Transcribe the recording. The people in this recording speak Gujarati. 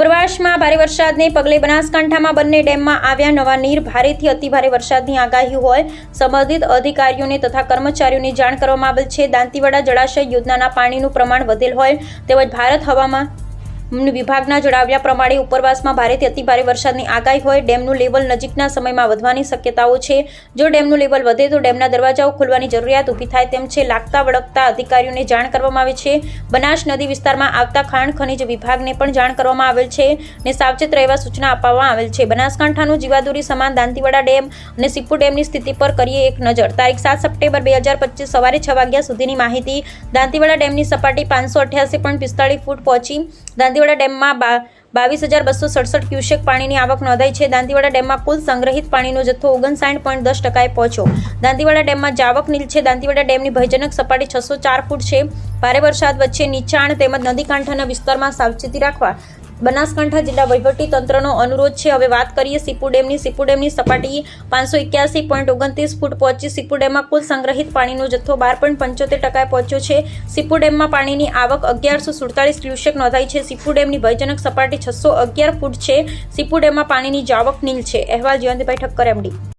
ઉપરવાસમાં ભારે વરસાદને પગલે બનાસકાંઠામાં બંને ડેમમાં આવ્યા નવા નીર. ભારેથી અતિભારે વરસાદની આગાહી હોય. સંબંધિત અધિકારીઓને તથા કર્મચારીઓને જાણ કરવામાં આવેલ છે. દાંતીવાડા જળાશય યોજનાના પાણીનું પ્રમાણ વધેલ હોય. તેમજ ભારત હવામાન વિભાગના જણાવ્યા પ્રમાણે ઉપરવાસમાં ભારેથી અતિભારે વરસાદની આગાહી હોય, ડેમનું લેવલ નજીકના સમયમાં વધવાની શક્યતાઓ છે. જો ડેમનું લેવલ વધે તો ડેમના દરવાજાઓ ખોલવાની જરૂરિયાત ઊભી થાય તેમ છે. લાગતા વળગતા અધિકારીઓને જાણ કરવામાં આવે છે. બનાસ નદી વિસ્તારમાં આવતા ખાણ ખનિજ વિભાગને પણ જાણ કરવામાં આવેલ છે ને સાવચેત રહેવા સૂચના આપવામાં આવેલ છે. બનાસકાંઠાનું જીવાદોરી સમાન દાંતીવાડા ડેમ અને સિપ્પુ ડેમની સ્થિતિ પર કરીએ એક નજર. તારીખ સાત સપ્ટેમ્બર બે હજાર પચીસ સવારે છ વાગ્યા સુધીની માહિતી દાંતીવાડા ડેમની સપાટી પાંચસો અઠ્યાસી પોઈન્ટ પિસ્તાળીસ ફૂટ પહોંચી. દાંતીવાડા ડેમમાં બાવીસ હજાર બસો સડસઠ ક્યુસેક પાણીની આવક નોંધાઈ છે. દાંતીવાડા ડેમમાં કુલ સંગ્રહિત પાણીનો જથ્થો ઓગણસાઠ પોઈન્ટ દસ ટકાએ પહોંચ્યો. દાંતીવાડા ડેમમાં જાવક નીલ છે. દાંતીવાડા ડેમની ભયજનક સપાટી છસો ચાર ફૂટ છે. ભારે વરસાદ વચ્ચે નીચાણ તેમજ નદી કાંઠાના વિસ્તારમાં સાવચેતી રાખવા બનાસકાંઠા જિલ્લા વહીવટી તંત્રનો અનુરોધ છે. હવે વાત કરીએ સીપુ ડેમની. સીપુ ડેમની સપાટી પાંચસો એક્યાસી પોઈન્ટ ઓગણત્રીસ ફૂટ પહોંચી. સીપુ ડેમમાં કુલ સંગ્રહિત પાણીનો જથ્થો બાર પોઈન્ટ પંચોતેર ટકાએ પહોંચ્યો છે. સીપુ ડેમમાં પાણીની આવક અગિયારસો સુડતાલીસ ક્યુસેક નોંધાઈ છે. સીપુ ડેમની ભયજનક સપાટી છસો અગિયાર ફૂટ છે. સીપુ ડેમમાં પાણીની જાવક નીલ છે. અહેવાલ જયંતિભાઈ ઠક્કર, એમડી.